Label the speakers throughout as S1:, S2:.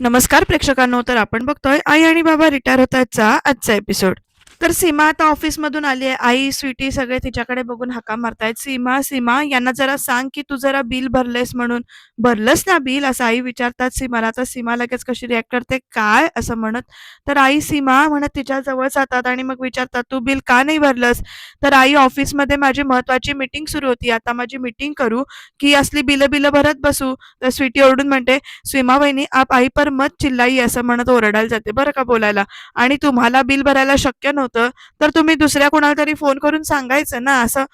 S1: नमस्कार प्रेक्षकांनो तर आपण बघतोय आई आणि बाबा रिटायर होतायचा आजचा एपिसोड तर सीमा आता ऑफिसमधून आली आहे. आई स्वीटी सगळे तिच्याकडे बघून हाका मारतायत. सीमा सीमा यांना जरा सांग की तू जरा बिल भरलेस म्हणून. भरलंस ना बिल? असं आई विचारतात सीमाला. तर सीमा लगेच कशी रिॲक्ट करते? काय? असं म्हणत. तर आई सीमा म्हणत तिच्या जवळ जातात आणि मग विचारतात तू बिल का नाही भरलंस? तर आई ऑफिसमध्ये माझी महत्वाची मीटिंग सुरू होती. आता माझी मीटिंग करू. की असली बिलं बिलं भरत बसू? तर स्वीटी ओरडून म्हणते सीमा बहिणी आप आई पर मत चिल्लाई असं म्हणत ओरडायला जाते. बरं का बोलायला? आणि तुम्हाला बिल भरायला शक्य नव्हतं. तर तुम्ही दुसऱ्या कोणाला तरी फोन करून सांगायचं ना असं.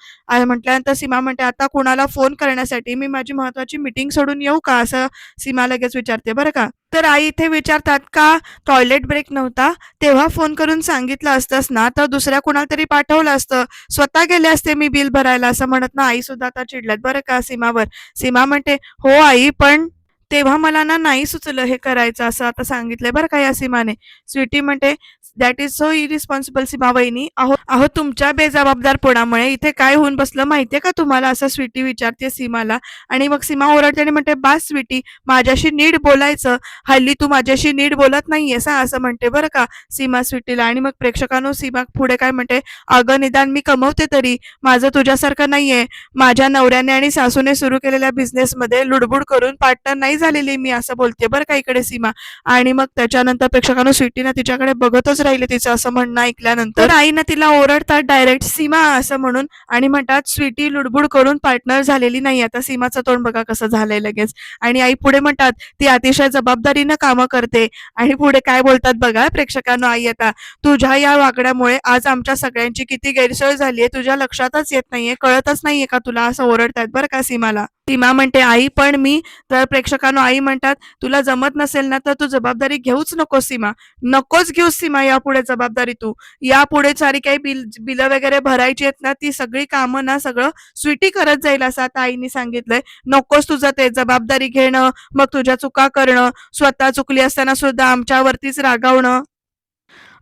S1: म्हटल्यानंतर सीमा म्हणते आता कुणाला फोन करण्यासाठी मी माझी महत्वाची मीटिंग सोडून येऊ का? असं सीमा लगेच विचारते बरं का? तर आई इथे विचारतात का टॉयलेट ब्रेक नव्हता? तेव्हा फोन करून सांगितलं असतंस ना तर दुसऱ्या कुणाला तरी पाठवलं असतं. स्वतः गेले असते मी बिल भरायला असं म्हणत ना आई सुद्धा आता चिडल्यात. बरं का सीमावर? सीमा म्हणते हो आई पण तेव्हा मला ना नाही सुचलं हे करायचं असं आता सांगितलंय बरं का या सीमाने स्वीटी म्हणते that is so irresponsible Seema वहिनी. अहो अहो तुमच्या बेजबाबदारपणामुळे इथे काय होऊन बसलं माहितीये का तुम्हाला? असं स्वीटी विचारते सीमाला. आणि मग सीमा ओरडते आणि म्हणते बास स्वीटी माझ्याशी नीट बोलायचं. हल्ली तू माझ्याशी नीट बोलत नाहीयेस हा असं म्हणते बरं का सीमा स्वीटीला. आणि मग प्रेक्षकांनो सीमा पुढे काय म्हणते अगं निदान मी कमवते तरी. माझं तुझ्यासारखं नाहीये. माझ्या नवऱ्याने आणि सासूने सुरू केलेल्या बिझनेसमध्ये लुडबुड करून पार्टनर नाही झालेली मी असं बोलते बरं का इकडे सीमा. आणि मग त्याच्यानंतर प्रेक्षकांनो स्वीटीनं तिच्याकडे बघतच राहिले तिचं असं म्हणणं ऐकल्यानंतर. आईनं तिला ओरडतात डायरेक्ट सीमा असं म्हणून. आणि म्हणतात स्वीटी लुडबुड करून पार्टनर झालेली नाही आता सीमाचं तोंड बघा कसं झालंय लगेच. आणि आई पुढे म्हणतात ती अतिशय जबाबदारीनं कामं करते. आणि पुढे काय बोलतात बघा प्रेक्षकांनो आई आता तुझ्या या वागण्यामुळे आज आमच्या सगळ्यांची किती गैरसोय झालीये तुझ्या लक्षातच येत नाहीये कळतच नाहीये का तुला? असं ओरडतायत बरं का सीमाला. सीमा म्हणते आई पण मी तर प्रेक्षकांनो आई म्हणतात तुला जमत नसेल ना तर तू जबाबदारी घेऊच नको सीमा. नकोच घेऊ सीमा यापुढे जबाबदारी तू. यापुढे सारी काही बिल बिलं वगैरे भरायची आहेत ना ती सगळी कामं ना सगळं स्वीटी करत जाईल असं आता आईने सांगितलंय. नकोच तुझं ते जबाबदारी घेणं मग तुझ्या चुका करणं स्वतः चुकली असताना सुद्धा आमच्यावरतीच रागावणं.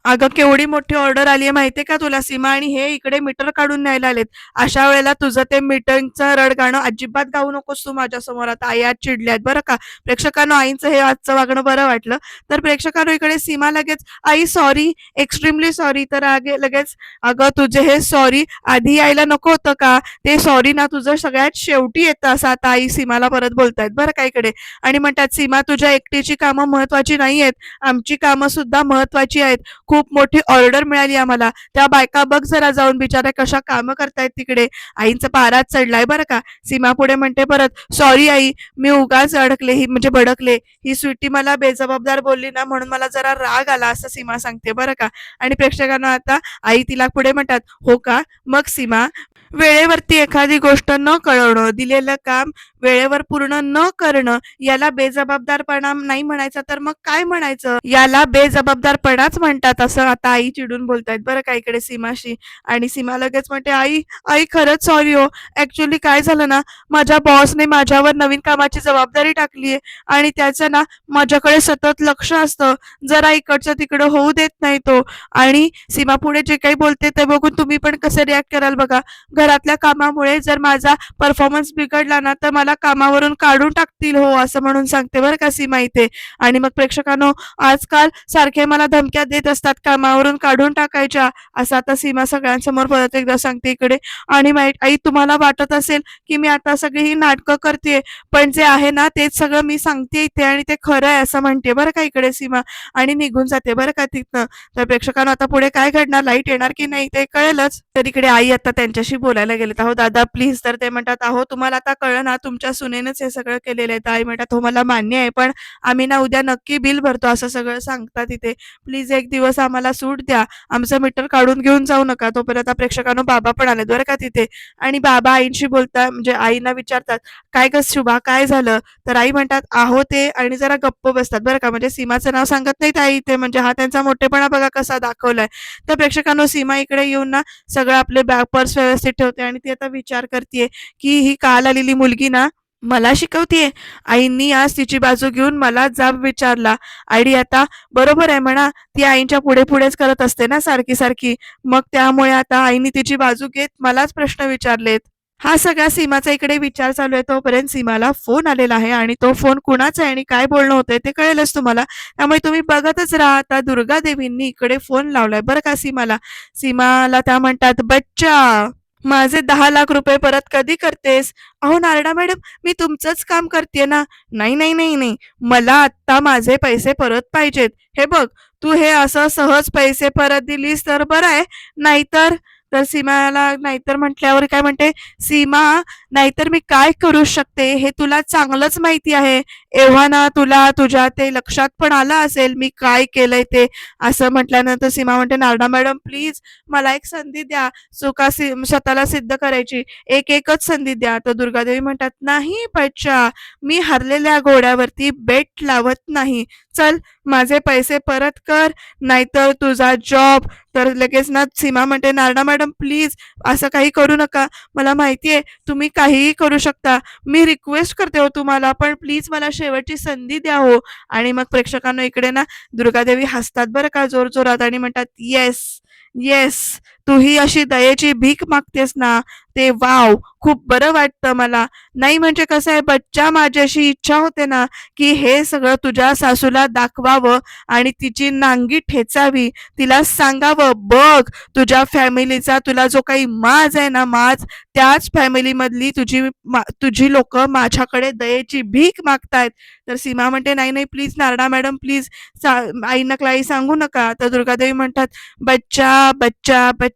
S1: अगं केवढी मोठी ऑर्डर आली आहे माहितीये का तुला? सीमा आणि हे इकडे मीटर काढून न्यायला आलेत. अशा वेळेला तुझं ते मीटरचं रड गाणं अजिबात गाऊ नकोस तू माझ्यासमोर आता आई आज चिडल्यात बरं का? प्रेक्षकांनो आईचं हे आजचं वागणं बरं वाटलं. तर प्रेक्षकांनो इकडे सीमा लगेच आई सॉरी एक्स्ट्रीमली सॉरी तर आगे लगेच अगं तुझे हे सॉरी आधी यायला नको होतं का? ते सॉरी ना तुझं सगळ्यात शेवटी येतं असं आता आई सीमाला परत बोलतायत बरं का इकडे? आणि म्हणतात सीमा तुझ्या एकटीची कामं महत्वाची नाही आहेत आमची कामं सुद्धा महत्वाची आहेत. खूप मोठी ऑर्डर मिळाली आम्हाला. त्या बायका बघ जरा जाऊन बिचाऱ्या कशा कामं करतायत तिकडे. आईंचा पाराच चढलाय बरं का. सीमा पुढे म्हणते परत सॉरी आई मी उगाच अडकले ही म्हणजे भडकले. ही स्वीटी मला बेजबाबदार बोलली ना म्हणून मला जरा राग आला असं सीमा सांगते बरं का. आणि प्रेक्षकांना आता आई तिला पुढे म्हणतात हो का? मग सीमा वेळेवरती एखादी गोष्ट न कळवणं दिलेलं काम वेळेवर पूर्ण न करणं याला बेजबाबदारपणा नाही म्हणायचा तर मग काय म्हणायचं? याला बेजबाबदारपणाच म्हणतात असं आता आई चिडून बोलतायत. बरं का इकडे सीमाशी? आणि सीमा लगेच म्हणते आई आई खरंच सॉरी हो. ऍक्च्युली काय झालं ना माझ्या बॉसने माझ्यावर नवीन कामाची जबाबदारी टाकली आहे. आणि त्याचं ना माझ्याकडे सतत लक्ष असतं. जरा इकडचं तिकडं होऊ देत नाही तो. आणि सीमा पुढे जे काही बोलते ते बघून तुम्ही पण कसे रिॲक्ट कराल बघा. घरातल्या कामामुळे जर माझा परफॉर्मन्स बिघडला ना तर मला कामावरून काढून टाकतील हो असं म्हणून सांगते बरं का सीमा इथे. आणि मग प्रेक्षकांनो आजकाल सारखे मला धमक्या देत असतात कामावरून काढून टाकायच्या असं आता सीमा सगळ्यांसमोर परत एकदा सांगते इकडे. आणि आई तुम्हाला वाटत असेल की मी आता सगळी ही नाटकं करते पण जे आहे ना तेच सगळं मी सांगते इथे आणि ते खरं आहे असं म्हणते बरं का इकडे सीमा. आणि निघून जाते बरं का तिथनं. तर प्रेक्षकांना आता पुढे काय घडणार? लाइट येणार की नाही ते कळेलच. तर इकडे आई आता त्यांच्याशी बोलायला गेलेत. अहो दादा प्लीज तर ते म्हणतात अहो तुम्हाला आता कळलं ना तुमच्या सुनेनच हे सगळं केलेलं आहे. तर आई म्हणतात हो मला मान्य आहे पण आम्ही ना उद्या नक्की बिल भरतो असं सगळं सांगतात इथे. प्लीज एक दिवस आम्हाला सूट द्या. आमचं मीटर काढून घेऊन जाऊ नका. तोपर्यंत प्रेक्षकांनो बाबा पण आले बरं का तिथे. आणि बाबा आईंशी बोलतात म्हणजे आईना विचारतात काय ग शुभा काय झालं? तर आई म्हणतात आहो ते आणि जरा गप्प बसतात बरं का म्हणजे सीमाचं नाव सांगत नाहीत आई इथे म्हणजे हा त्यांचा मोठेपणा बघा कसा दाखवलाय. तर प्रेक्षकांनो सीमा इकडे येऊन ना सगळं आपले बॅग पर्स व्यवस्थित ठेवते आणि ती आता विचार करते की ही काल आलेली मुलगी ना मला शिकवतीये. आईंनी आज तिची बाजू घेऊन मला जाब विचारला. आयडी आता बरोबर आहे म्हणा. ती आईंच्या पुढे पुढेच करत असते ना सारखी सारखी. मग त्यामुळे आता आईने तिची बाजू घेत मलाच प्रश्न विचारलेत. हा सगळा सीमाचा इकडे विचार चालू आहे. तोपर्यंत सीमाला फोन आलेला आहे आणि तो फोन कुणाचा आहे आणि काय बोलणं होतंय ते कळेलच तुम्हाला. त्यामुळे तुम्ही बघतच राहा. आता दुर्गा देवींनी इकडे फोन लावलाय बरं का सीमाला. सीमाला त्या म्हणतात बच्चा! माझे दहा लाख रुपये परत कधी करतेस? अहो नारडा मॅडम मी तुमचंच काम करते ना. नाही नाही नाही नाही. मला आत्ता माझे पैसे परत पाहिजेत. हे बघ तू हे असं सहज पैसे परत दिलीस तर बरं आहे. नाहीतर तर सीमाला नाहीतर म्हटल्यावर काय म्हणते? सीमा नाहीतर मी काय करू शकते? हे तुला चांगलंच माहिती आहे. एव्हा ना तुला तुझ्या ते लक्षात पण आलं असेल मी काय केलंय ते. असं म्हटल्यानंतर सीमा म्हणते नारडा मॅडम प्लीज मला एक संधी द्या. चुका सि स्वतःला सिद्ध करायची. एक एकच संधी द्या. तर दुर्गादेवी म्हणतात नाही बच्चा. मी हरलेल्या घोड्यावरती बेट लावत नाही. चल माझे पैसे परत कर नाहीतर तुझा जॉब तर लगेच ना सीमा म्हणते नारडा मॅडम प्लीज असं काही करू नका. मला माहिती आहे तुम्ही काहीही करू शकता. मी रिक्वेस्ट करते हो तुम्हाला पण प्लीज मला शेवटची संधी द्या हो. आणि मग प्रेक्षकांना इकडे ना दुर्गादेवी हसतात बरं का जोर जोरात आणि म्हणतात येस येस तू ही अशी दयेची भीक मागतेस ना ते वाव खूप बरं वाटतं मला. नाही म्हणजे कसं आहे बच्चा माझी अशी इच्छा होते ना की हे सगळं तुझ्या सासूला दाखवावं आणि तिची नांगी ठेचावी. तिला सांगावं बघ तुझ्या फॅमिलीचा तुला जो काही माज आहे ना माज त्याच फॅमिलीमधली तुझी मा- तुझी लोक माझ्याकडे दयेची भीक मागतायत. तर सीमा म्हणते नाही नाही प्लीज नारडा मॅडम प्लीज आईना क्लाई सांगू नका. तर दुर्गादेवी म्हणतात बच्चा बच्चा बच्चा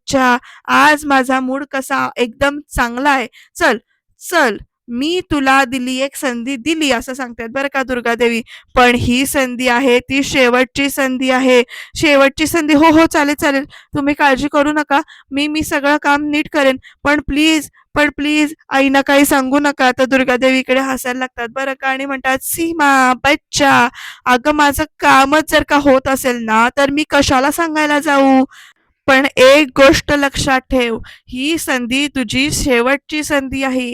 S1: आज माझा मूड कसा एकदम चांगला आहे. चल चल मी तुला दिली एक संधी दिली असं सांगतात बरं का दुर्गादेवी. पण ही संधी आहे ती शेवटची संधी आहे. शेवटची संधी हो हो चालेल चालेल. तुम्ही काळजी करू नका. मी मी सगळं काम नीट करेन. पण प्लीज पण प्लीज आईना काही सांगू नका. तर दुर्गादेवी इकडे हसायला लागतात बरं का आणि म्हणतात सीमा बच्चा अगं माझं कामच जर का होत असेल ना तर मी कशाला सांगायला जाऊ? पण एक गोष्ट लक्षात ठेव ही संधी तुझी शेवटची संधी आहे.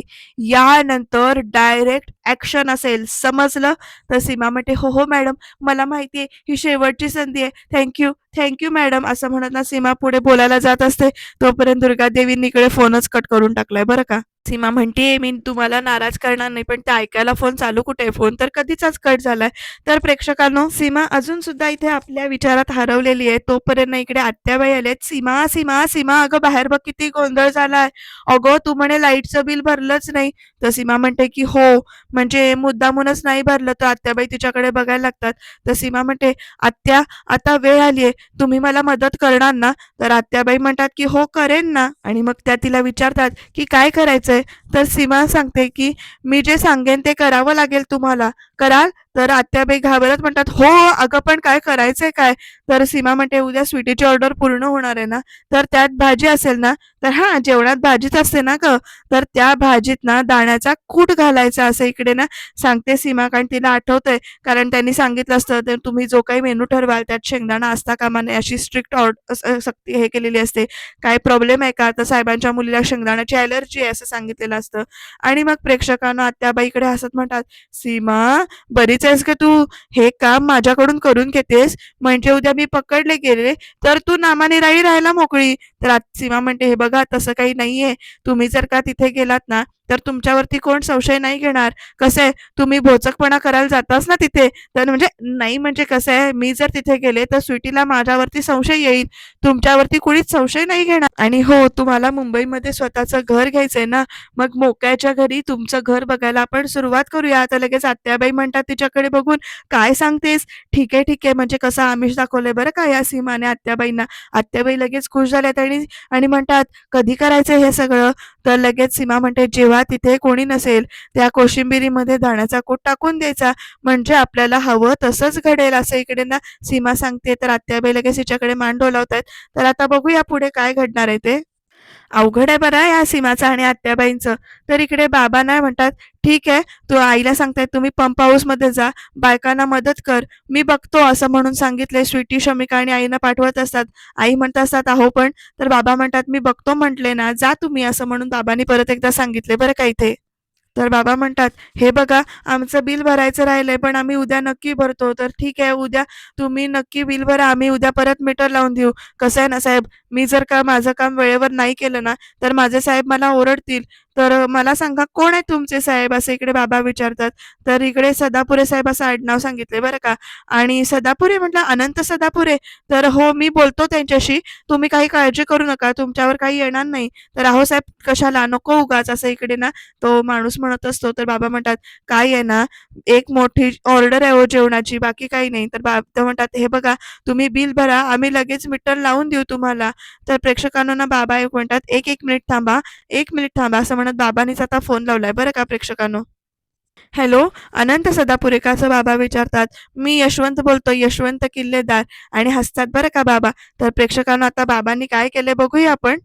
S1: यानंतर डायरेक्ट ऍक्शन असेल. समजलं? तर सीमा म्हणते हो हो मॅडम मला माहिती आहे ही शेवटची संधी आहे. थँक्यू थँक्यू मॅडम असं म्हणत ना सीमा पुढे बोलायला जात असते. तोपर्यंत दुर्गादेवींनी इकडे फोनच कट करून टाकलाय बरं का? सीमा म्हणते मी तुम्हाला नाराज करणार नाही पण ते ऐकायला फोन चालू कुठे? आहे फोन तर कधीचाच कट झालाय. तर प्रेक्षकांनो सीमा अजून सुद्धा इथे आपल्या विचारात हरवलेली आहे. तोपर्यंत इकडे आत्याबाई आलेत. सीमा सीमा सीमा अगं बाहेर बघ किती गोंधळ झालाय. अगं तू म्हणे लाईटचं बिल भरलंच नाही. तर सीमा म्हणते की हो म्हणजे मुद्दामूनच नाही भरलं तर आत्याबाई तिच्याकडे बघायला लागतात. तर सीमा म्हणते आत्या आता वेळ आलीये. तुम्ही मला मदत करणार ना? तर आत्याबाई म्हणतात की हो करेन ना. आणि मग त्या तिला विचारतात की काय करायचं तर सीमा सांगते की मी जे सांगेन ते करावं लागेल तुम्हाला. कराल? तर आत्याबाई घाबरत म्हणतात हो, हो अगं पण काय करायचंय काय? तर सीमा म्हणते उद्या स्वीटीची ऑर्डर पूर्ण होणार आहे ना? तर त्यात भाजी असेल ना? तर हा जेवणात भाजीच असते ना ग? तर त्या भाजीत ना दाण्याचा कूट घालायचा असं इकडे ना सांगते सीमा कारण तिला आठवतंय. कारण त्यांनी सांगितलं असतं तर तुम्ही जो काही मेनू ठरवाल त्यात शेंगदाणा असता कामा नये अशी स्ट्रिक्ट ऑर्डर सक्ती हे केलेली असते. काय प्रॉब्लेम आहे का? तर साहेबांच्या मुलीला शेंगदाण्याची ॲलर्जी आहे असं सांगितलेलं असतं. आणि मग प्रेक्षकांना आत्याबाईकडे हसत म्हणतात सीमा बरीच सेन्स की तू हे काम माझ्याकडून करून घेतेस? म्हणजे उद्या मी पकडले गेले तर तू नामानिराळी राहायला मोकळी. तर आज सीमा म्हणते हे बघा तसं काही नाहीये. तुम्ही जर का तिथे गेलात ना तर तुमच्यावरती कोण संशय नाही घेणार? कसं आहे? तुम्ही भोचकपणा करायला जाताच ना तिथे? तर म्हणजे नाही म्हणजे कसं आहे? मी जर तिथे गेले तर स्वीटीला माझ्यावरती संशय येईल. तुमच्यावरती कुणीच संशय नाही घेणार. आणि हो तुम्हाला मुंबईमध्ये स्वतःचं घर घ्यायचंय ना? मग मोक्याच्या घरी तुमचं घर बघायला आपण सुरुवात करूया. आता लगेच आत्याबाई म्हणतात तिच्याकडे बघून काय सांगतेस? ठीक आहे ठीक आहे. म्हणजे कसं आमिष दाखवलंय बरं का या सीमाने आत्याबाईंना. आत्याबाई लगेच खुश झाल्यात आणि आणि म्हणतात कधी करायचं हे सगळं? तर लगेच सीमा म्हणते जेव्हा तिथे कोणी नसेल त्या कोशिंबिरीमध्ये दाण्याचा कोट टाकून द्यायचा. म्हणजे आपल्याला हवं तसंच घडेल असं इकडे ना सीमा सांगते. तर आत्याबाई लगेच हिच्याकडे मान डोलावतायत. तर आता बघूया पुढे काय घडणार आहे ते. अवघड आहे बरं या सीमाचं आणि आत्याबाईंचं तर इकडे बाबा नाही म्हणतात ठीक आहे तू आईला सांगताय तुम्ही पंप हाऊसमध्ये जा बायकांना मदत कर. मी बघतो असं म्हणून सांगितलंय स्वीटी शमिका आणि आईना पाठवत असतात. आई म्हणत असतात अहो पण तर बाबा म्हणतात मी बघतो म्हटले ना जा तुम्ही असं म्हणून बाबांनी परत एकदा सांगितले बरं का इथे. तर बाबा म्हणतात हे बघा आमचं बिल भरायचं राहिलंय पण आम्ही उद्या नक्की भरतो. तर ठीक आहे उद्या तुम्ही नक्की बिल भरा आम्ही उद्या परत मीटर लावून देऊ. कसं आहे ना साहेब मी जर का माझं काम वेळेवर नाही केलं ना तर माझे साहेब मला ओरडतील. तर मला सांगा कोण आहे तुमचे साहेब? असे इकडे बाबा विचारतात. तर इकडे सदापुरे साहेब असं आडनाव सांगितले बरं का. आणि सदापुरे म्हटलं अनंत सदापुरे. तर हो मी बोलतो त्यांच्याशी. तुम्ही काही काळजी करू नका. तुमच्यावर काही येणार नाही. तर अहो साहेब कशाला? नको उगाच असं इकडे ना. तो माणूस म्हणत असतो. तर बाबा म्हणतात काय आहे ना? एक मोठी ऑर्डर आहे हो जेवणाची. बाकी काही नाही. तर बाबा म्हणतात हे बघा तुम्ही बिल भरा. आम्ही लगेच मीटर लावून देऊ तुम्हाला. तर प्रेक्षकांना ना बाबा एक म्हणतात एक एक मिनिट थांबा. एक मिनिट थांबा. असं म्हणत बाबांनीच आता फोन लावलाय. बरं का प्रेक्षकांनो? हॅलो अनंत सदापुरेकाचं बाबा विचारतात मी यशवंत बोलतो यशवंत किल्लेदार आणि हसतात. बरं का बाबा? तर प्रेक्षकांना आता बाबांनी काय केले बघूया आपण.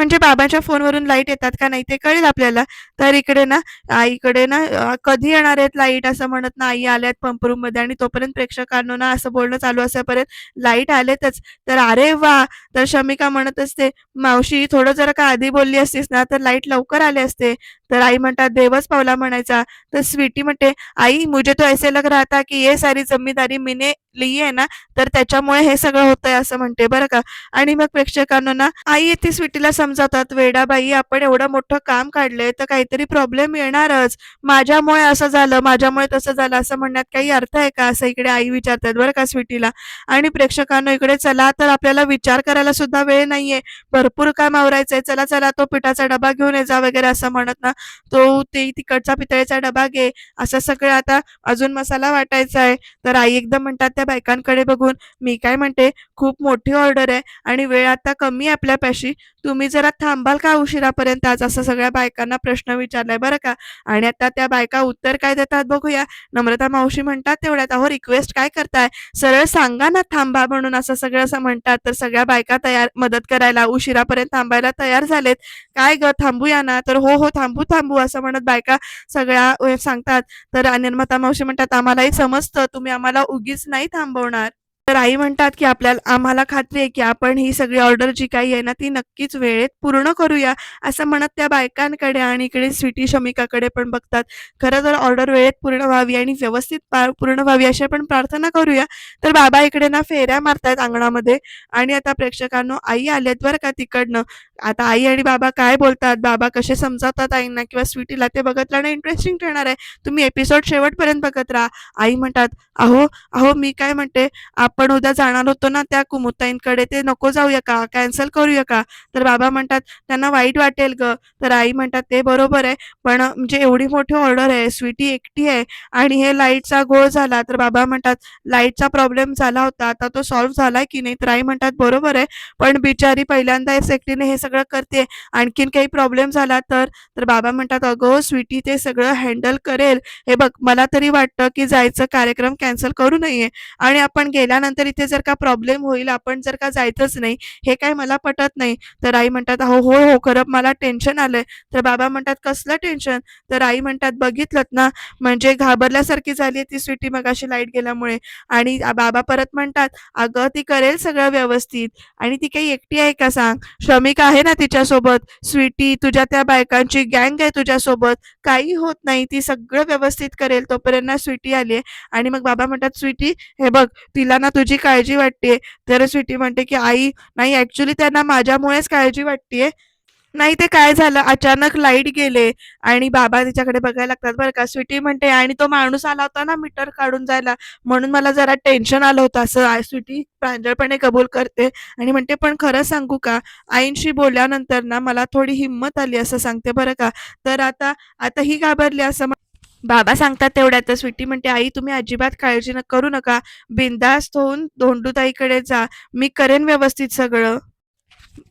S1: म्हणजे बाबाच्या फोनवरून लाइट येतात का नाही ते कळेल आपल्याला. तर इकडे ना आईकडे ना कधी येणार आहेत लाइट असं म्हणत ना आई आल्यात पंप रूममध्ये आणि तोपर्यंत प्रेक्षकांना ना असं बोलणं चालू असेपर्यंत लाइट आलेतच. तर अरे वा! तर शमिका म्हणत असते मावशी थोडं जरा का आधी बोलली असतीस ना तर लाइट लवकर आले असते. तर आई म्हणतात देवच पावला म्हणायचा. तर स्वीटी म्हणते आई मुझे तो ऐसे लग रहा था की ये सारी जमीदारी मीने लिहिये आहे ना तर त्याच्यामुळे हे सगळं होतंय असं म्हणते बरं का. आणि मग प्रेक्षकांना ना आई येते स्वीटीला समजावतात वेडाबाई आपण एवढं मोठं काम काढलंय तर काहीतरी प्रॉब्लेम येणारच. माझ्यामुळे असं झालं माझ्यामुळे तसं झालं असं म्हणण्यात काही अर्थ आहे का? असं इकडे आई विचारतात बरं का स्वीटीला. आणि प्रेक्षकांना इकडे चला तर आपल्याला विचार करायला सुद्धा वेळ नाहीये. भरपूर काम आवरायचंय चला चला तो पिठाचा डबा घेऊन ये जा वगैरे असं म्हणत ना तो ते तिकडचा पितळेचा डबा घे. असं सगळं आता अजून मसाला वाटायचा आहे तर आई एकदम म्हणतात त्या बायकांकडे बघून मी काय म्हणते खूप मोठी ऑर्डर आहे आणि वेळ आता कमी आहे आपल्यापाशी. तुम्ही जर थांबाल का उशिरापर्यंत? आज असं सगळ्या बायकांना प्रश्न विचारलाय बरं का? आणि आता त्या बायका उत्तर काय देतात बघूया. नम्रता मावशी म्हणतात तेवढ्यात अहो रिक्वेस्ट काय करताय? सरळ सांगा ना थांबा म्हणून असं सगळं असं म्हणतात. तर सगळ्या बायका तयार मदत करायला उशिरापर्यंत थांबायला तयार झालेत. काय ग थांबूया ना? तर हो हो थांबू थांबू असं म्हणत बायका सगळ्या सांगतात. तर निर्माता मावशी म्हणतात आम्हालाही समजतं. तुम्ही आम्हाला उगीच नाही थांबवणार. तर आई म्हणतात की आपल्याला आम्हाला खात्री आहे की आपण ही सगळी ऑर्डर जी काही आहे ना ती नक्कीच वेळेत पूर्ण करूया असं म्हणत त्या बायकांकडे आणि इकडे स्वीटी शमिकाकडे पण बघतात. खरं तर ऑर्डर वेळेत पूर्ण व्हावी आणि व्यवस्थित पूर्ण व्हावी अशी आपण प्रार्थना करूया. तर बाबा इकडे ना फेऱ्या मारतायत अंगणामध्ये आणि आता प्रेक्षकांनो आई आलेत बरं का तिकडनं. आता आई आणि बाबा काय बोलतात? बाबा कसे समजावतात आईंना किंवा स्वीटीला ते बघत राहणं इंटरेस्टिंग ठरणार आहे. तुम्ही एपिसोड शेवटपर्यंत बघत राहा. आई म्हणतात अहो अहो मी काय म्हणते? आपण उद्या जाणार होतो ना त्या कुमुताईंकडे ते नको जाऊया का? कॅन्सल करूया का? तर बाबा म्हणतात त्यांना वाईट वाटेल ग. तर आई म्हणतात ते बरोबर आहे पण म्हणजे एवढी मोठी ऑर्डर आहे स्वीटी एकटी आहे आणि हे लाईटचा गोळ झाला. तर बाबा म्हणतात लाईटचा प्रॉब्लेम झाला होता आता तो सॉल्व्ह झालाय की नाही? तर आई म्हणतात बरोबर आहे पण बिचारी पहिल्यांदा एकटीने हे सगळं करते आणखीन काही प्रॉब्लेम झाला तर? तर बाबा म्हणतात अगं स्वीटी ते सगळं हँडल करेल. हे बघ मला तरी वाटतं की जायचं कार्यक्रम कॅन्सल करू नये. आणि आपण गेल्या त्यानंतर इथे जर का प्रॉब्लेम होईल आपण जर का जायचंच नाही हे काय मला पटत नाही. तर आई म्हणतात अहो हो हो खरं मला टेन्शन आलंय. तर बाबा म्हणतात कसलं टेन्शन तर आई म्हणतात बघितलं ना म्हणजे घाबरल्यासारखी झाली ती स्वीटी मगाशी लाइट गेल्यामुळे. आणि बाबा परत म्हणतात अगं ती करेल सगळं व्यवस्थित. आणि ती काही एकटी आहे का सांग? श्रमिक आहे ना तिच्यासोबत? स्वीटी तुझ्या त्या बायकांची गँग आहे तुझ्यासोबत. काही होत नाही ती सगळं व्यवस्थित करेल तोपर्यंत ना स्वीटी आली आणि मग बाबा म्हणतात स्वीटी हे बघ तिला ना तुझी काळजी वाटते तर स्वीटी म्हणते की आई नाही ऍक्च्युली त्यांना माझ्यामुळेच काळजी वाटतेय. नाही ते काय झालं? अचानक लाइट गेले आणि बाबा तिच्याकडे बघायला लागतात बरं का. स्वीटी म्हणते आणि तो माणूस आला होता ना मीटर काढून जायला. म्हणून मला जरा टेन्शन आलं होतं. असं स्वीटी प्रांजळपणे कबूल करते आणि म्हणते पण खरं सांगू का? आईंशी बोलल्यानंतर ना मला थोडी हिंमत आली असं सांगते बरं का. तर आता आता ही घाबरली असं बाबा सांगतात तेवढ्यात. स्वीटी म्हणते आई तुम्ही अजिबात काळजी न करू नका. बिंदास्त होऊन धोंडूताईकडे जा. मी करेन व्यवस्थित सगळं.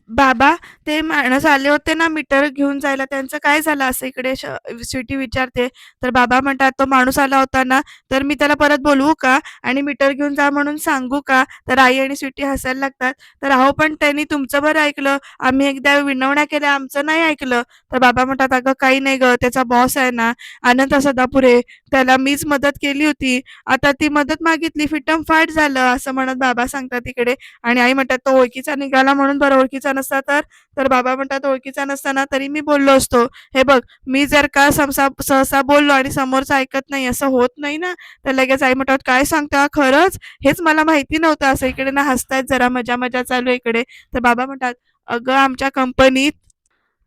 S1: बाबा ते माणस आले होते ना मीटर घेऊन जायला त्यांचं काय झालं? असं इकडे स्वीटी विचारते. तर बाबा म्हणतात तो माणूस आला होता ना तर मी त्याला परत बोलवू का? आणि मीटर घेऊन जा म्हणून सांगू का? तर आई आणि स्वीटी हसायला लागतात. तर अहो पण त्यांनी तुमचं बरं ऐकलं. आम्ही एकदा विनवण्या केल्या आमचं नाही ऐकलं. तर बाबा म्हणतात अगं काही नाही ग त्याचा बॉस आहे ना आनंद सदापुरे त्याला मीच मदत केली होती. आता ती मदत मागितली फिटम फाट झालं असं म्हणत बाबा सांगतात तिकडे आणि आई म्हणतात तो ओळखीचा निघाला म्हणून बरं ओळखीचा नसता तर तर बाबा म्हणतात ओळखीचा नसताना तरी मी बोललो असतो. हे बघ मी जर का समसा सहसा बोललो आणि समोरचं ऐकत नाही असं होत नाही ना? तर लगेच आई म्हणतात काय सांगता? खरंच? हेच मला माहिती नव्हतं. असं इकडे ना हसतायत जरा मजा मजा चालू इकडे. तर बाबा म्हणतात अगं आमच्या कंपनीत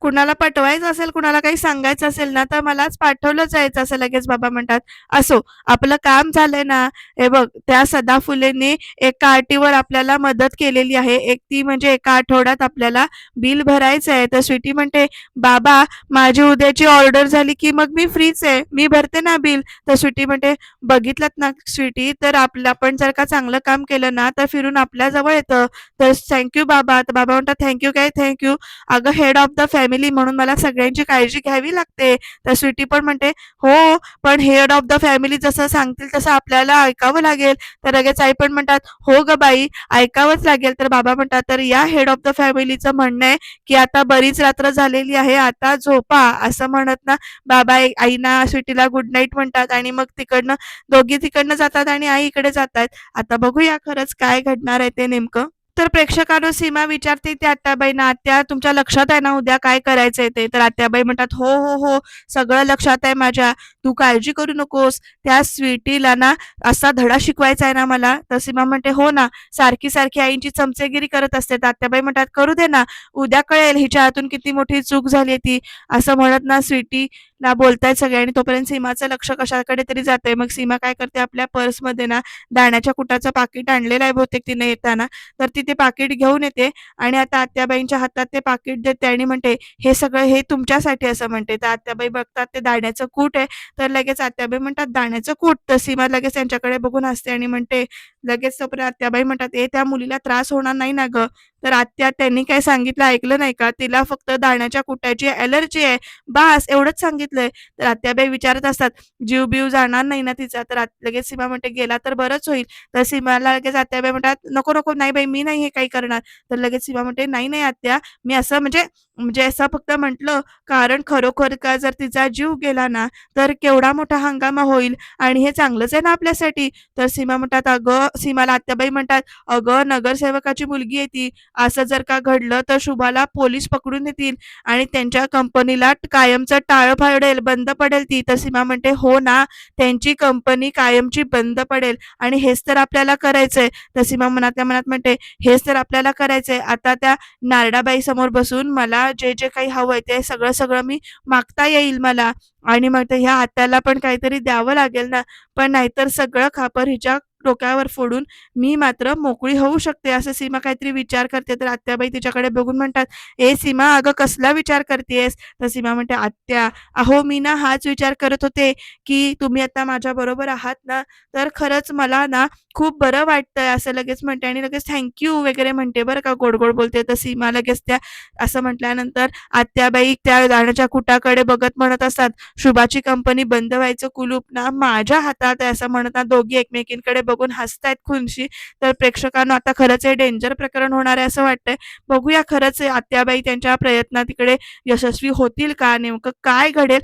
S1: कुणाला पटवायचं असेल, कुणाला काही सांगायचं असेल ना, तर मलाच पाठवलं जायचं असं लगेच बाबा म्हणतात. असो, आपलं काम झालंय ना, हे बघ त्या सदाफुलेने एका अटीवर आपल्याला मदत केलेली आहे. एक ती म्हणजे एका आठवड्यात आपल्याला बिल भरायचं आहे. तर स्वीटी म्हणते, "बाबा, माझी उद्याची ऑर्डर झाली की मग मी फ्रीच आहे. मी भरते ना बिल." तर स्वीटी म्हणते, "बघितलत ना स्वीटी, तर आपलं आपण जर का चांगलं काम केलं ना, तर फिरून आपल्याजवळ येतं. तर थँक बाबा." तर बाबा म्हणतात, "थँक काय थँक अगं head of the family family म्हणून मला सगळ्यांची काळजी घ्यावी लागते." तर स्वीटी पण म्हणते, "हो, पण हेड ऑफ द फॅमिली जसं सांगतील तसं आपल्याला ऐकावं लागेल." तर लगेच आई पण म्हणतात, "हो ग बाई, ऐकावंच लागेल." तर बाबा म्हणतात, "तर या हेड ऑफ द फॅमिलीचं म्हणणं आहे, की आता बरीच रात्र झालेली आहे, आता झोपा." असं म्हणत ना बाबा आईना स्वीटीला गुड नाईट म्हणतात आणि मग तिकडनं दोघी तिकडनं जातात आणि आई इकडे जातात. आता बघूया खरंच काय घडणार आहे ते नेमकं. तर प्रेक्षकांनो सीमा विचारते ते आत्याबाईंना, "आत्या तुमच्या लक्षात आहे ना उद्या काय करायचंय ते?" तर आत्याबाई म्हणतात, "हो, हो, हो, सगळं लक्षात आहे माझ्या. तू काळजी करू नकोस. त्या स्वीटीला ना असा धडा शिकवायचा आहे ना मला." तर सीमा म्हणते, "हो ना, सारखी-सारखी आईंची चमचेगिरी करत असते." तर आत्याबाई म्हणतात, "करू दे ना, उद्या कळेल हिच्या हातून किती मोठी चूक झाली ती." असं म्हणत ना स्वीटी ला बोलतायत सगळे आणि तोपर्यंत सीमाचं लक्ष कशाकडे तरी जातंय. मग सीमा काय करते, आपल्या पर्समध्ये ना दाण्याच्या कुटाचं पाकीट आणलेलं आहे बहुतेक तिने येताना. तर तिथे ते पाकीट घेऊन येते आणि आता आत्याबाईंच्या हातात ते पाकीट देते आणि म्हणते, "हे सगळं हे तुमच्यासाठी" असं म्हणते. तर आत्याबाई बघतात ते दाण्याचं कूट आहे. तर लगेच आत्याबाई म्हणतात, "दाण्याचं कूट?" तर सीमा लगेच त्यांच्याकडे बघून असते आणि म्हणते लगेच तोपर्यंत आत्याबाई म्हणतात, "ए त्या मुलीला त्रास होणार नाही ना ग तर आत्या त्यांनी काय सांगितलं ऐकलं नाही का? तिला फक्त दाण्याच्या कुटाची एलर्जी आहे. बास एवढंच सांगितलंय. तर आत्याबाई विचारत असतात, "जीव-बीव जाणार नाही ना तिचा?" तर लगेच सीमा म्हणते, "गेला तर बरंच होईल." तर सीमाला लगेच आत्याबाई म्हणतात, "नको, नको, नाही बाई मी नाही नाही हे काही करणार." तर लगेच सीमा म्हणते, "नाही, नाही आत्या, मी असं म्हणजे म्हणजे असं फक्त म्हटलं, कारण खरोखर का जर तिचा जीव गेला ना, तर केवढा मोठा हंगामा होईल आणि हे चांगलंच आहे ना आपल्यासाठी." तर सीमा म्हणतात, "अगं" सीमाला आत्याबाई म्हणतात, "अगं नगरसेवकाची मुलगी आहे ती. असं जर का घडलं तर शुभाला पोलीस पकडून येतील आणि त्यांच्या कंपनीला कायमचं टाळं पडेल, बंद पडेल ती." तर सीमा म्हणते, "हो ना, त्यांची कंपनी कायमची बंद पडेल आणि हेच तर आपल्याला करायचंय." तर सीमा मनातल्या मनात म्हणते, "हेच तर आपल्याला करायचंय. आता त्या नारडाबाई समोर बसून मला जे जे काही हवंय ते सगळं सगळं मी मागता येईल मला. आणि मग ह्या हाताला पण काहीतरी द्यावं लागेल ना, पण नाहीतर सगळं खापर हिच्या डोक्यावर फोडून मी मात्र मोकळी होऊ शकते असं सीमा काहीतरी विचार करते. तर आत्याबाई तिच्याकडे बघून म्हणतात ए सीमा अगं कसला विचार करतेस तर सीमा म्हणते आत्या अहो मी ना हाच विचार करत होते की तुम्ही आता माझ्या बरोबर आहात ना तर खरंच मला ना खूप बरं वाटतंय असं लगेच म्हणते आणि लगेच थँक्यू वगैरे म्हणते बरं का गोड गोड बोलते. तर सीमा लगेच त्या असं म्हटल्यानंतर आत्याबाई त्या दाण्याच्या कुटाकडे बघत म्हणत असतात शुभाची कंपनी बंद व्हायचं कुलूप ना माझ्या हातात आहे असं म्हणतात दोघी एकमेकींकडे बघून हसतायत खुनशी. तर प्रेक्षकांना आता खरंच हे डेंजर प्रकरण होणार आहे असं वाटतंय. बघूया खरंच आत्याबाई त्यांच्या प्रयत्नात तिकडे यशस्वी होतील का? नेमकं काय घडेल?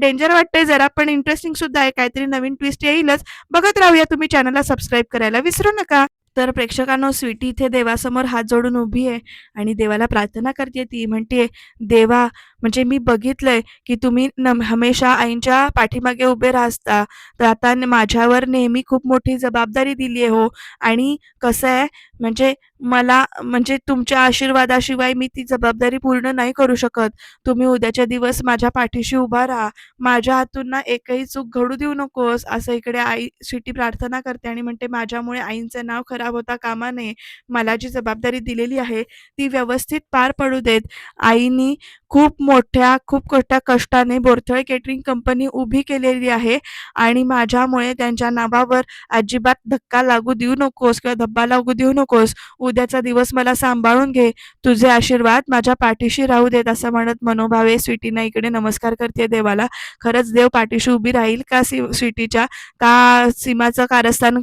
S1: डेंजर वाटतंय जरा पण इंटरेस्टिंग सुद्धा आहे. काहीतरी नवीन ट्विस्ट येईलच. बघत राहूया. तुम्ही चॅनलला सबस्क्राईब करायला विसरू नका. तर प्रेक्षकांनो स्वीटी इथे देवासमोर हात जोडून उभी आहे आणि देवाला प्रार्थना करते. ती म्हणते देवा म्हणजे मी बघितलंय की तुम्ही हमेशा आईंच्या पाठीमागे उभे राहता. तर आता माझ्यावर नेहमी खूप मोठी जबाबदारी दिली आहे हो. आणि कसं आहे म्हणजे मला म्हणजे तुमच्या आशीर्वादाशिवाय मी ती जबाबदारी पूर्ण नाही करू शकत. तुम्ही उद्याच्या दिवस माझ्या पाठीशी उभा राहा. माझ्या हातून ना एकही चूक घडू देऊ नकोस असं इकडे आई शिटी प्रार्थना करते आणि म्हणते माझ्यामुळे आईंचं नाव खराब होता कामा नये. मला जी जबाबदारी दिलेली आहे ती व्यवस्थित पार पडू देत. आईनी खूप मोठ्या खूप मोठ्या कष्टाने बोरथळे केटरिंग कंपनी उभी केलेली आहे आणि माझ्यामुळे त्यांच्या नावावर अजिबात धक्का लागू देऊ नकोस किंवा धब्बा लागू देऊ नकोस. उद्याचा दिवस मला सांभाळून घे. तुझे आशीर्वाद माझ्या पाठीशी राहू देत असं म्हणत मनोभावे स्वीटीना इकडे नमस्कार करते देवाला. खरंच देव पाठीशी उभी राहील का स्वीटीच्या? का सीमाचं कारस्थान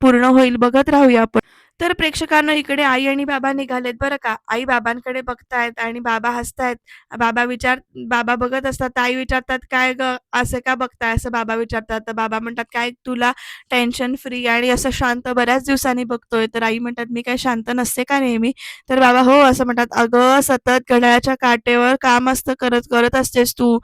S1: पूर्ण होईल बघत राहूया आपण. तर प्रेक्षकांना इकडे आई आणि बाबा निघालेत बरं का. आई बाबांकडे बघतायत आणि बाबा हसतायत. बाबा विचार बाबा बघत असतात आई विचारतात काय ग? असं का बघताय? असं बाबा विचारतात. तर बाबा म्हणतात काय तुला टेन्शन फ्री आणि असं शांत बऱ्याच दिवसांनी बघतोय. तर आई म्हणतात मी काय शांत नसते का नेहमी? तर बाबा हो असं म्हणतात अगं सतत घड्याळाच्या काटेवर काम असतं करत करत असतेस तू.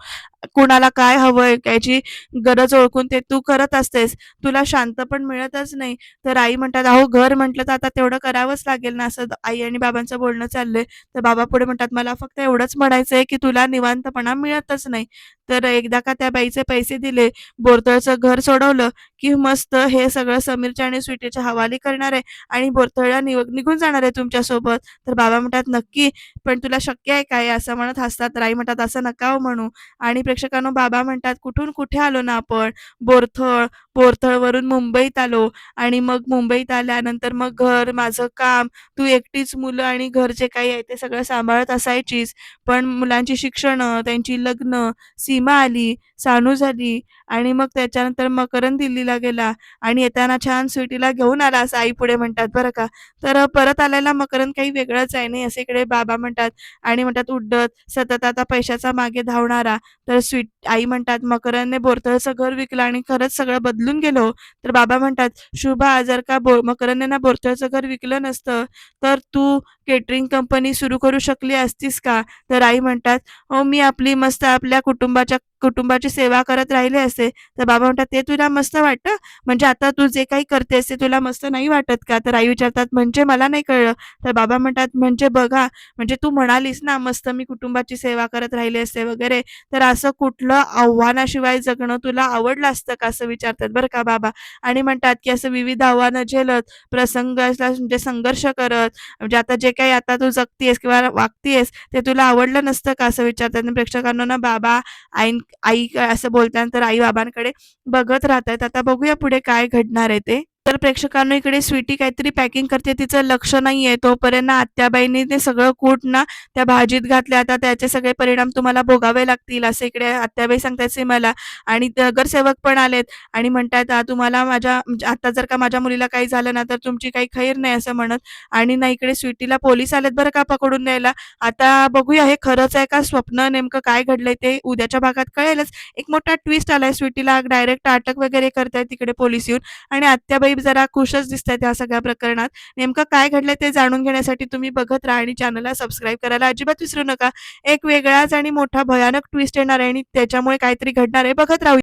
S1: कुणाला काय हवंय याची गरज ओळखून ते तू करत असतेस. तुला शांत पण मिळतच नाही. तर आई म्हणतात अहो घर म्हटलं तर आता तेवढं करावंच लागेल ना असं आई आणि बाबांचं बोलणं चाललंय. तर बाबा पुढे म्हणतात मला फक्त एवढंच म्हणायचंय की तुला निवांतपणा मिळतच नाही. तर एकदा का त्या बाईचे पैसे दिले बोरतळचं घर सोडवलं की मस्त हे सगळं समीरच्या आणि स्वीटीच्या हवाली करणार आहे आणि बोरतळला निघून जाणार आहे तुमच्यासोबत. तर बाबा म्हणतात नक्की पण तुला शक्य आहे काय? असं म्हणत हसतात. राई म्हणतात असं नका हो म्हणू. आणि प्रेक्षकांनो बाबा म्हणतात कुठून कुठे आलो ना आपण? बोरथळ बोरथळवरून मुंबईत आलो. आणि मग मुंबईत आल्यानंतर मग घर माझं काम तू एकटीच मुलं आणि घर जे काही आहे ते सगळं सांभाळत असायचीस. पण मुलांची शिक्षण त्यांची लग्न सीमा आली सानू झाली आणि मग त्याच्यानंतर मकरंद दिल्लीला गेला आणि येताना छान स्वीटीला घेऊन आला असं आई पुढे म्हणतात बरं का. तर परत आलेला मकरंद काही वेगळंच आहे नाही असे इकडे बाबा म्हणतात आणि म्हणतात उड्डत सतत आता पैशाचा मागे धावणारा तर स्वीट आई म्हणतात मकरंदने बोरतळचं घर विकलं आणि खरंच सगळं बदलून गेलो. तर बाबा म्हणतात शुभा जर का बो मकरंदने ना बोरतळचं घर विकलं नसतं? तर तू केटरिंग कंपनी सुरू करू शकली असतीस का? तर आई म्हणतात हो मी आपली मस्त आपल्या कुटुंबाच्या कुटुंबाची सेवा करत राहिले असते तर बाबा म्हणतात ते तुला मस्त वाटतं? म्हणजे आता तू जे काही करतेस ते तुला मस्त नाही वाटत का? तर आई विचारतात म्हणजे मला नाही कळलं. तर बाबा म्हणतात म्हणजे बघा म्हणजे तू म्हणालीस ना मस्त मी कुटुंबाची सेवा करत राहिले असते वगैरे तर असं कुठलं आव्हानाशिवाय जगणं तुला आवडलं असतं का असं विचारतात बरं का बाबा? आणि म्हणतात की असं विविध आव्हानं झेलत प्रसंग म्हणजे संघर्ष करत म्हणजे आता जे काही आता तू जगतीयस किंवा वागतीयस ते तुला आवडलं नसतं का असं विचारतात? प्रेक्षकांना ना बाबा आई आई असं तर आई बाबांकडे बघत राहतात. आता बघूया पुढे काय घडणार आहे ते. तर प्रेक्षकांना इकडे स्वीटी काहीतरी पॅकिंग करते. तिचं लक्ष नाहीये. तोपर्यंत आत्याबाईंनी ते सगळं कूट ना त्या भाजीत घातले आता त्याचे सगळे परिणाम तुम्हाला भोगावे लागतील असं इकडे आत्याबाई सांगतात सीमाला. आणि नगरसेवक पण आलेत आणि म्हणतात तुम्हाला माझ्या म्हणजे आता जर का माझ्या मुलीला काही झालं ना तर तुमची काही खैर नाही असं म्हणत. आणि ना इकडे स्वीटीला पोलीस आलेत बरं का पकडून द्यायला आता बघूया हे खरंच आहे का स्वप्न? नेमकं काय घडलंय ते उद्याच्या भागात कळेलच. एक मोठा ट्विस्ट आलाय. स्वीटीला डायरेक्ट अटक वगैरे करतायत तिकडे पोलीस येऊन. आणि आत्याबाई जरा खुशच दिसत आहेत या सगळ्या प्रकरणात. नेमकं काय घडलंय ते जाणून घेण्यासाठी तुम्ही बघत राहा आणि चॅनलला सबस्क्राईब करायला अजिबात विसरू नका. एक वेगळाच आणि मोठा भयानक ट्विस्ट येणार आहे आणि त्याच्यामुळे काहीतरी घडणार आहे. बघत राहू